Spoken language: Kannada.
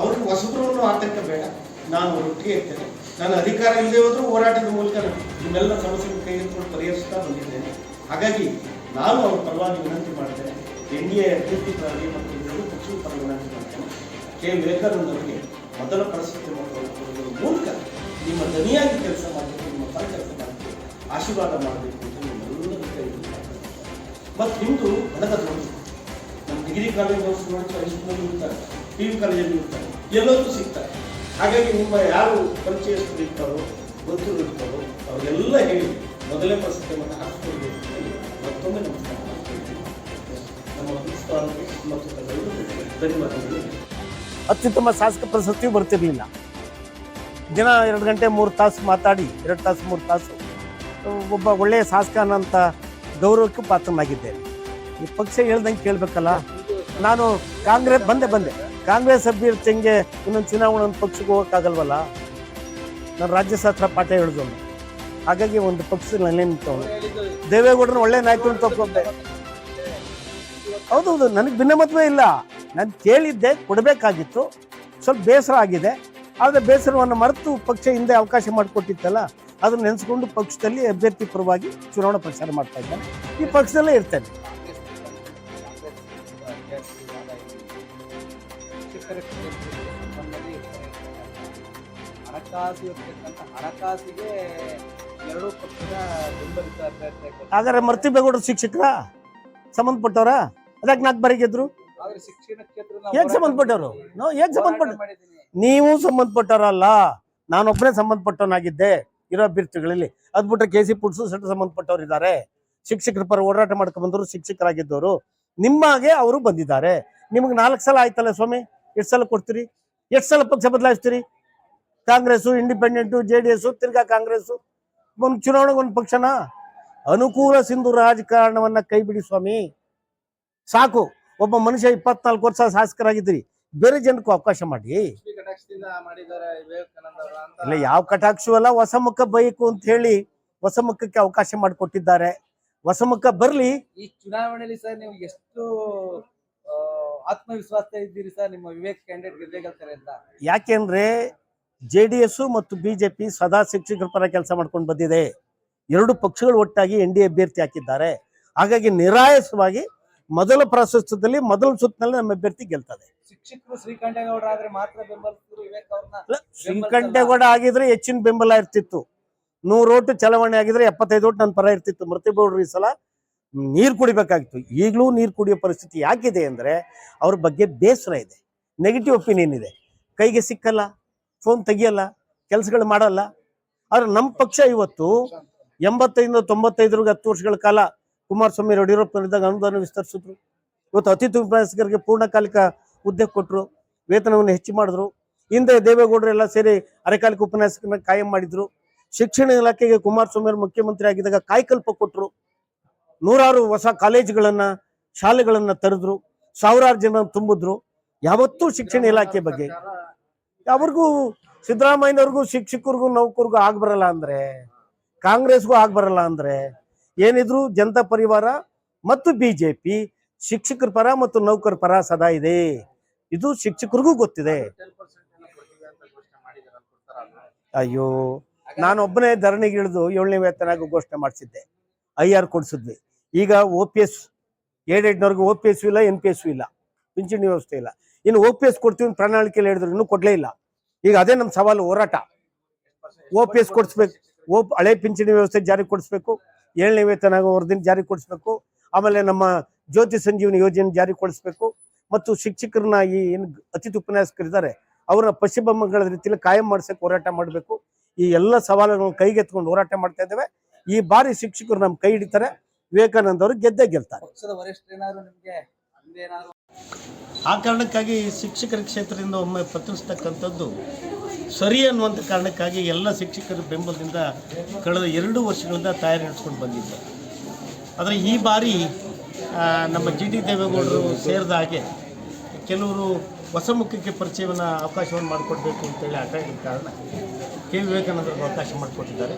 ಅವ್ರಿಗೆ ಹೊಸಬ್ರು ಆತಂಕ ಬೇಡ. ನಾನು ಒಟ್ಟಿಗೆ ಇರ್ತೇನೆ. ನಾನು ಅಧಿಕಾರ ಇಲ್ಲದೆ ಹೋದ್ರೂ ಹೋರಾಟದ ಮೂಲಕ ಇವೆಲ್ಲ ಸಮಸ್ಯೆ ಸಮಸ್ಯೆಗಳನ್ನು ಕೈಗೆತ್ತಿಕೊಂಡು ಪರಿಹರಿಸ್ತಾ ಬಂದಿದ್ದೇನೆ. ಹಾಗಾಗಿ ನಾನು ಅವ್ರ ಪರವಾಗಿ ವಿನಂತಿ ಮಾಡ್ತೇನೆ ಎನ್ ಡಿ ಎ ಅಭ್ಯರ್ಥಿ ಪರವಾಗಿ ಮತ್ತು ಎರಡೂ ಪಕ್ಷದ ಪರ ವಿನಂತಿ ಮಾಡ್ತೇನೆ. ಕೆ. ವಿವೇಕಾನಂದ ಅವರಿಗೆ ಮೊದಲ ಪರಿಸ್ಥಿತಿ ಮತ್ತು ಮೂಲಕ ನಿಮ್ಮ ದನಿಯಾಗಿ ಕೆಲಸ ಮಾಡಬೇಕು ಆಶೀರ್ವಾದ ಮಾಡಬೇಕು ಅಂತ ನಿಮ್ಮೆಲ್ಲರ ಕೈ ಮತ್ತು ಇಂದು. ಹಣದ ದೊಡ್ಡದು ನಮ್ಮ ಡಿಗ್ರಿ ಕಾಲೇಜ್ ನೋಡಿದ್ರೆ ಹೈಸ್ಕೂಲಲ್ಲಿ ಇರ್ತಾರೆ ಪಿ ಯು ಕಾಲೇಜಲ್ಲಿ ಇರ್ತಾರೆ ಎಲ್ಲರೂ ಸಿಗ್ತಾರೆ. ಹಾಗಾಗಿ ನಿಮ್ಮ ಯಾರು ಪರಿಚಯಸ್ಥರು ಇರ್ತಾರೋ ಗೊತ್ತು ಇರ್ತಾರೋ ಅವರೆಲ್ಲ ಹೇಳಿ, ಮೊದಲೇ ಪ್ರಶಸ್ತಿಯನ್ನು ಹಾಕಿಕೊಳ್ಬೇಕು ಅಂತ ಹೇಳಿ ಮತ್ತೊಮ್ಮೆ ನಮಸ್ಕಾರ ನಮ್ಮ ಮತ್ತು ಧನ್ಯವಾದಗಳು. ಅತ್ಯುತ್ತಮ ಶಾಸಕ ಪ್ರಶಸ್ತಿಯೂ ಬರ್ತಿರ್ಲಿಲ್ಲ. ದಿನ ಎರಡು ಗಂಟೆ ಮೂರು ತಾಸು ಮಾತಾಡಿ, ಎರಡು ತಾಸು ಮೂರು ತಾಸು. ಒಬ್ಬ ಒಳ್ಳೆಯ ಶಾಸಕ ಅನ್ನೋಂಥ ಗೌರವಕ್ಕೆ ಪಾತ್ರನಾಗಿದ್ದೇನೆ. ಈ ಪಕ್ಷ ಹೇಳ್ದಂಗೆ ಕೇಳಬೇಕಲ್ಲ? ನಾನು ಕಾಂಗ್ರೆಸ್ ಬಂದೆ ಬಂದೆ. ಕಾಂಗ್ರೆಸ್ ಅಭ್ಯರ್ಥಿಗೆ ಇನ್ನೊಂದು ಚುನಾವಣೆ ಒಂದು ಪಕ್ಷಕ್ಕೆ ಹೋಗೋಕ್ಕಾಗಲ್ವಲ್ಲ? ನಾನು ರಾಜ್ಯಶಾಸ್ತ್ರ ಪಾಠ ಹೇಳಿದವನು. ಹಾಗಾಗಿ ಒಂದು ಪಕ್ಷ ನಾನೇ ನಿಂತವನು. ದೇವೇಗೌಡನ ಒಳ್ಳೆ ನಾಯಕ ಅಂತ ಹೌದೌದು, ನನಗೆ ಭಿನ್ನಮತವೇ ಇಲ್ಲ. ನಾನು ಕೇಳಿದ್ದೆ, ಕೊಡಬೇಕಾಗಿತ್ತು. ಸ್ವಲ್ಪ ಬೇಸರ ಆಗಿದೆ. ಆದರೆ ಬೇಸರವನ್ನು ಮರೆತು ಪಕ್ಷ ಹಿಂದೆ ಅವಕಾಶ ಮಾಡಿಕೊಟ್ಟಿತ್ತಲ್ಲ? ಅದನ್ನ ನೆನೆಸ್ಕೊಂಡು ಪಕ್ಷದಲ್ಲಿ ಅಭ್ಯರ್ಥಿ ಪರವಾಗಿ ಚುನಾವಣಾ ಪ್ರಚಾರ ಮಾಡ್ತಾ ಇದ್ದಾನೆ ಈ ಪಕ್ಷದಲ್ಲೇ ಇರ್ತೇನೆ. ಹಾಗಾದ್ರೆ ಮರ್ತಿ ಮರ್ತಿಬೇಗೌಡರು ಶಿಕ್ಷಕರ ಸಂಬಂಧಪಟ್ಟವರ? ಅದಕ್ಕೆ ನಾಲ್ಕು ಬಾರಿ ಗೆದ್ರು ಹೇಗೆ ಸಂಬಂಧಪಟ್ಟವರು? ನೋ ಹೇಗೆ ಸಂಬಂಧಪಟ್ಟ ನೀವು ಸಂಬಂಧಪಟ್ಟವರಲ್ಲ. ನಾನೊಬ್ಬನೇ ಸಂಬಂಧಪಟ್ಟವನಾಗಿದ್ದೆ. ಇರೋ ಅಭ್ಯರ್ಥಿಗಳಲ್ಲಿ. ಅದ್ ಬಿಟ್ರೆ ಕೆ ಸಿ ಪುಟ್ಸು ಸೆಟ್ ಸಂಬಂಧಪಟ್ಟವ್ರು ಇದ್ದಾರೆ. ಶಿಕ್ಷಕರ ಪರ ಮಾಡ್ಕೊಂಡ್ ಬಂದವರು ಶಿಕ್ಷಕರಾಗಿದ್ದವರು. ನಿಮ್ಮಾಗೆ ಅವರು ಬಂದಿದ್ದಾರೆ. ನಿಮ್ಗೆ ನಾಲ್ಕು ಸಲ ಆಯ್ತಲ್ಲ ಸ್ವಾಮಿ? ಎಷ್ಟು ಸಲ ಕೊಡ್ತೀರಿ? ಎಷ್ಟು ಸಲ ಪಕ್ಷ ಬದಲಾಯಿಸ್ತೀರಿ? Congress, independent, J D S ತಿರ್ಗಾ ಕಾಂಗ್ರೆಸ್ಸು. ಒಂದು ಚುನಾವಣೆಗೆ ಒಂದು ಪಕ್ಷನ? ಅನುಕೂಲ ಸಿಂಧು ರಾಜಕಾರಣವನ್ನ ಕೈ ಬಿಡಿ ಸ್ವಾಮಿ. ಸಾಕು. ಒಬ್ಬ ಮನುಷ್ಯ ಇಪ್ಪತ್ನಾಲ್ಕು ವರ್ಷ ಶಾಸಕರಾಗಿದ್ದೀರಿ. ಬೇರೆ ಜನಕ್ಕೂ ಅವಕಾಶ ಮಾಡಿ. ಇಲ್ಲ ಯಾವ ಕಟಾಕ್ಷು ಅಲ್ಲ ಹೊಸ ಮುಖ ಬೇಕು ಅಂತ ಹೇಳಿ ಹೊಸ ಮುಖಕ್ಕೆ ಅವಕಾಶ ಮಾಡಿಕೊಟ್ಟಿದ್ದಾರೆ. ಹೊಸ ಮುಖ ಬರ್ಲಿ. ಈ ಚುನಾವಣೆಯಲ್ಲಿ ಸರ್ ನೀವು ಎಷ್ಟು ಆತ್ಮವಿಶ್ವಾಸ ಇದ್ದೀರಿ ಸರ್ ನಿಮ್ಮ ವಿವೇಕ್ ಕ್ಯಾಂಡಿಡೇಟ್ ಗೆಲ್ಬೇಕಂತಾರೆ ಅಂತ? ಯಾಕೆಂದ್ರೆ ಜೆ ಡಿ ಎಸ್ ಮತ್ತು ಬಿಜೆಪಿ ಸದಾ ಶಿಕ್ಷಕರ ಪರ ಕೆಲಸ ಮಾಡ್ಕೊಂಡು ಬಂದಿದೆ. ಎರಡು ಪಕ್ಷಗಳು ಒಟ್ಟಾಗಿ ಎನ್ ಡಿ ಅಭ್ಯರ್ಥಿ ಹಾಕಿದ್ದಾರೆ. ಹಾಗಾಗಿ ನಿರಾಯಸವಾಗಿ ಮೊದಲ ಪ್ರಾಶಸ್ತ್ಯದಲ್ಲಿ ಮೊದಲ ಸುತ್ತಿನಲ್ಲಿ ನಮ್ಮ ಅಭ್ಯರ್ಥಿ ಗೆಲ್ತದೆ. ಶಿಕ್ಷಕರು ಶ್ರೀಕಂಠೇಗೌಡರ ಆದ್ರೆ ಮಾತ್ರ ಬೆಂಬಲಿಸಿದ್ರು ವಿವೇಕ್ ಅವ್ರನ್ನ ಶ್ರೀಕಂಠೇಗೌಡ ಆಗಿದ್ರೆ ಹೆಚ್ಚಿನ ಬೆಂಬಲ ಇರ್ತಿತ್ತು. ನೂರು ಓಟು ಚಲಾವಣೆ ಆಗಿದ್ರೆ ಎಪ್ಪತ್ತೈದು ಓಟು ನನ್ನ ಪರ ಇರ್ತಿತ್ತು. ಮೃತಿಗೌಡರು ಈ ಸಲ ನೀರು ಕುಡಿಬೇಕಾಗಿತ್ತು. ಈಗಲೂ ನೀರು ಕುಡಿಯೋ ಪರಿಸ್ಥಿತಿ ಯಾಕಿದೆ ಅಂದ್ರೆ ಅವ್ರ ಬಗ್ಗೆ ಬೇಸರ ಇದೆ. ನೆಗೆಟಿವ್ ಒಪಿನಿಯನ್ ಇದೆ. ಕೈಗೆ ಸಿಕ್ಕಲ್ಲ ಫೋನ್ ತೆಗಿಯಲ್ಲ ಕೆಲಸಗಳು ಮಾಡಲ್ಲ. ಆದ್ರೆ ನಮ್ಮ ಪಕ್ಷ ಇವತ್ತು ಎಂಬತ್ತೈದು ತೊಂಬತ್ತೈದರಿಗೆ ಹತ್ತು ವರ್ಷಗಳ ಕಾಲ ಕುಮಾರಸ್ವಾಮಿ ಯಡಿಯೂರಪ್ಪನಿದ್ದಾಗ ಅನುದಾನ ವಿಸ್ತರಿಸಿದ್ರು. ಇವತ್ತು ಅತಿಥಿ ಉಪನ್ಯಾಸಕರಿಗೆ ಪೂರ್ಣಕಾಲಿಕ ಹುದ್ದೆ ಕೊಟ್ಟರು ವೇತನವನ್ನು ಹೆಚ್ಚು ಮಾಡಿದ್ರು. ಹಿಂದೆ ದೇವೇಗೌಡರು ಎಲ್ಲ ಸೇರಿ ಅರೆಕಾಲಿಕ ಉಪನ್ಯಾಸಕರನ್ನ ಕಾಯಂ ಮಾಡಿದ್ರು. ಶಿಕ್ಷಣ ಇಲಾಖೆಗೆ ಕುಮಾರಸ್ವಾಮಿ ಮುಖ್ಯಮಂತ್ರಿ ಆಗಿದ್ದಾಗ ಕಾಯಕಲ್ಪ ಕೊಟ್ಟರು ನೂರಾರು ಹೊಸ ಕಾಲೇಜುಗಳನ್ನ, ಶಾಲೆಗಳನ್ನ ತೆರೆದ್ರು. ಸಾವಿರಾರು ಜನ ತುಂಬಿದ್ರು. ಯಾವತ್ತೂ ಶಿಕ್ಷಣ ಇಲಾಖೆ ಬಗ್ಗೆ ಅವ್ರಿಗೂ ಸಿದ್ದರಾಮಯ್ಯನವ್ರಿಗೂ, ಶಿಕ್ಷಕರಿಗೂ ನೌಕರಿಗೂ ಆಗ್ಬರಲ್ಲ ಅಂದ್ರೆ, ಕಾಂಗ್ರೆಸ್ಗೂ ಆಗ್ಬರಲ್ಲ ಅಂದ್ರೆ ಏನಿದ್ರು ಜನತಾ ಪರಿವಾರ ಮತ್ತು ಬಿಜೆಪಿ ಶಿಕ್ಷಕರ ಪರ ಮತ್ತು ನೌಕರ ಪರ ಸದಾ ಇದೆ. ಇದು ಶಿಕ್ಷಕರಿಗೂ ಗೊತ್ತಿದೆ. ಅಯ್ಯೋ, ನಾನೊಬ್ಬನೇ ಧರಣಿಗೆ ಇಳಿದು ಏಳನೇ ವೇತನಾಗ ಘೋಷಣೆ ಮಾಡಿಸಿದ್ದೆ. ಐ ಆರ್ ಕೊಡಿಸಿದ್ವಿ. ಈಗ ಒ ಪಿ ಎಸ್ ಏಡೆಡ್ನವ್ರಿಗೆ ಒ ಪಿ ಎಸ್ ಇಲ್ಲ, ಎನ್ ಪಿ ಎಸ್ ಇಲ್ಲ. ಪಿಂಚಣಿ ವ್ಯವಸ್ಥೆ ಇಲ್ಲ. ಇನ್ನು ಒ ಪಿ ಎಸ್ ಕೊಡ್ತೀವಿ ಪ್ರಣಾಳಿಕೆಯಲ್ಲಿ ಹೇಳಿದ್ರು, ಇನ್ನೂ ಕೊಡ್ಲೇ ಇಲ್ಲ. ಈಗ ಅದೇ ನಮ್ಮ ಸವಾಲು ಹೋರಾಟ. ಒ ಪಿ ಎಸ್ ಕೊಡಿಸ್ಬೇಕು. ಓ ಹಳೆ ಪಿಂಚಣಿ ವ್ಯವಸ್ಥೆ ಜಾರಿಗೆ ಕೊಡಿಸ್ಬೇಕು. ಏಳನೇ ವೇತನ ವರದಿನ ಜಾರಿ ಕೊಡಿಸ್ಬೇಕು. ಆಮೇಲೆ ನಮ್ಮ ಜ್ಯೋತಿ ಸಂಜೀವನಿ ಯೋಜನೆ ಜಾರಿ ಕೊಡಿಸ್ಬೇಕು. ಮತ್ತು ಶಿಕ್ಷಕರನ್ನ ಈ ಏನು ಅತಿಥಿ ಉಪನ್ಯಾಸಕರಿದ್ದಾರೆ ಅವರ ಪಶ್ಚಿಮ ಬಂಗಾಳದ ರೀತಿಯಲ್ಲಿ ಕಾಯಂ ಮಾಡಿಸೋಕೆ ಹೋರಾಟ ಮಾಡಬೇಕು. ಈ ಎಲ್ಲ ಸವಾಲುಗಳನ್ನು ಕೈಗೆತ್ಕೊಂಡು ಹೋರಾಟ ಮಾಡ್ತಾ ಇದ್ದೇವೆ. ಈ ಬಾರಿ ಶಿಕ್ಷಕರು ನಮ್ಮ ಕೈ ಹಿಡಿತಾರೆ. ವಿವೇಕಾನಂದ ಅವರು ಗೆದ್ದೇ ಗೆಲ್ತಾರೆ. ಪಕ್ಷದ ವರಿಷ್ಠ ಏನಾದ್ರು ನಿಮ್ಗೆ ಹಿಂದೇನಾದ್ರು ಆ ಕಾರಣಕ್ಕಾಗಿ ಶಿಕ್ಷಕರ ಕ್ಷೇತ್ರದಿಂದ ಒಮ್ಮೆ ಪ್ರತಿನಿಸ್ತಕ್ಕಂಥದ್ದು ಸರಿ ಅನ್ನುವಂಥ ಕಾರಣಕ್ಕಾಗಿ ಎಲ್ಲ ಶಿಕ್ಷಕರ ಬೆಂಬಲದಿಂದ ಕಳೆದ ಎರಡು ವರ್ಷಗಳಿಂದ ತಯಾರಿ ನಡೆಸ್ಕೊಂಡು ಬಂದಿದ್ದೆ. ಆದರೆ ಈ ಬಾರಿ ನಮ್ಮ ಜಿ ಟಿ ದೇವೇಗೌಡರು ಸೇರಿದ ಹಾಗೆ ಕೆಲವರು ಹೊಸ ಮುಖಕ್ಕೆ ಪರಿಚಯವನ್ನು ಅವಕಾಶವನ್ನು ಮಾಡಿಕೊಡ್ಬೇಕು ಅಂತೇಳಿ ಆಟ ಕಾರಣ ಕೆ. ವಿವೇಕಾನಂದರಿಗೆ ಅವಕಾಶ ಮಾಡಿಕೊಟ್ಟಿದ್ದಾರೆ.